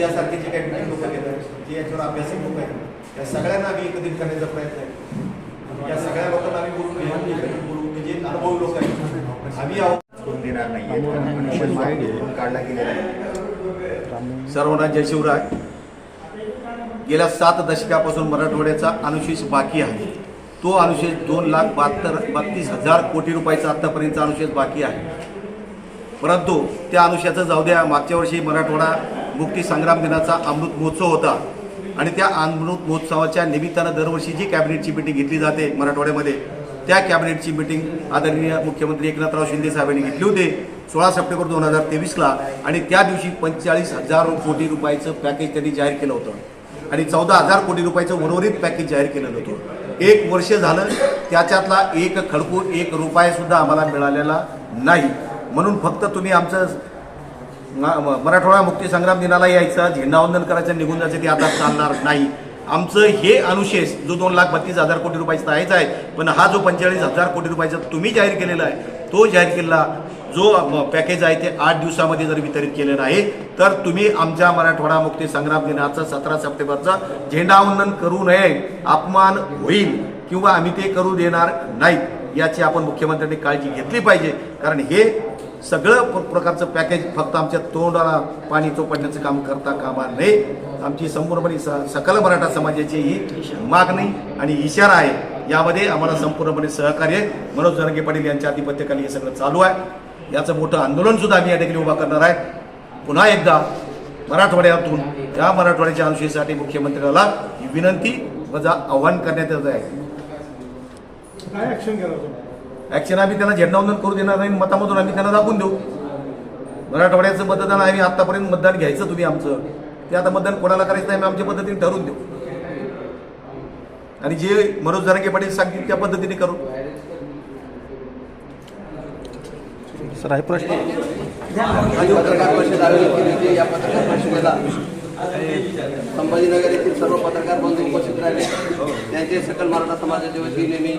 यासारखे जे काही लोक आहेत जे याच्यावर अभ्यासक लोक आहेत त्या सगळ्यांना आम्ही एकत्रित करण्याचा प्रयत्न आहे. या सगळ्या लोकांना आम्ही बोलून बोलून की जे अनुभवी लोक आहेत आम्ही आहोत. देणार नाही काढला गेलेला आहे. सर्वांना जय शिवराय गेल्या सात दशकापासून मराठवाड्याचा अनुशेष बाकी आहे. तो अनुशेष दोन लाख बहात्तर बत्तीस हजार कोटी रुपयाचा आत्तापर्यंतचा अनुशेष बाकी आहे. परंतु त्या अनुशयाचं जाऊ द्या मागच्या वर्षी मराठवाडा मुक्ती संग्राम दिनाचा अमृत महोत्सव होता. आणि त्या अमृत महोत्सवाच्या निमित्तानं दरवर्षी जी कॅबिनेटची मिटिंग घेतली जाते मराठवाड्यामध्ये त्या कॅबिनेटची मिटिंग आदरणीय मुख्यमंत्री एकनाथराव शिंदे साहेबांनी घेतली होती सोळा सप्टेंबर दोन हजार तेवीसला. आणि त्या दिवशी पंचेचाळीस हजार कोटी रुपयाचं पॅकेज त्यांनी जाहीर केलं होतं. आणि चौदा हजार कोटी रुपयाचं उर्वरित पॅकेज जाहीर केलेलं होतं. एक वर्ष झालं त्याच्यातला एक खडकू एक रुपयासुद्धा आम्हाला मिळालेला नाही. म्हणून फक्त तुम्ही आमचं मराठवाडा मुक्ती संग्राम दिनाला यायचं झेंडावंदन करायचं निघून जायचं ते आता चालणार नाही. आमचं हे अनुशेष जो दोन लाख बत्तीस हजार कोटी रुपयाचा आहेच आहे पण हा जो पंचेचाळीस हजार कोटी रुपयाचा तुम्ही जाहीर केलेला आहे तो जाहीर केलेला जो पॅकेज आहे ते आठ दिवसामध्ये जर वितरित केलेलं आहे तर तुम्ही आमच्या मराठवाडा मुक्ती संग्राम दिनाचं सतरा सप्टेंबरचं झेंडावंदन करू नये अपमान होईल किंवा आम्ही ते करू देणार नाही याची आपण मुख्यमंत्र्यांनी काळजी घेतली पाहिजे. कारण हे सगळं प्रकारचं पॅकेज फक्त आमच्या तोंडाला पाणी चोपडण्याचं काम करता कामा नये. आमची संपूर्णपणे स- सकल मराठा समाजाची ही मागणी आणि इशारा आहे. यामध्ये आम्हाला संपूर्णपणे सहकार्य मनोज जरंगे पाटील यांच्या आधिपत्याखाली हे सगळं चालू आहे. याचं मोठं आंदोलन सुद्धा आम्ही या ठिकाणी उभा करणार आहे. पुन्हा एकदा मराठवाड्यातून या मराठवाड्याच्या अनुशेषासाठी मुख्यमंत्र्याला विनंती वजा आव्हान करण्यात येत आहे. ऍक्शन आम्ही त्यांना झेंडावंदन करू देणार नाही मतामधून आम्ही त्यांना दाखवून देऊ. मराठवाड्याचं मतदान आम्ही आतापर्यंत मतदान घ्यायचं तुम्ही आमचं. ते आता मतदान कोणाला करायचं नाही आम्ही आमच्या पद्धतीने ठरवून देऊ. आणि जे मनोज जरांगे पाटील सांगतील त्या पद्धतीने करू. सर आहे प्रश्न? आज पत्रकार परिषद आयोजित केली होती या पत्रकार परिषदेला संभाजीनगर येथील सर्व पत्रकार बंधू उपस्थित राहिले. त्यांचे सकल मराठा समाजाचे वतीने मी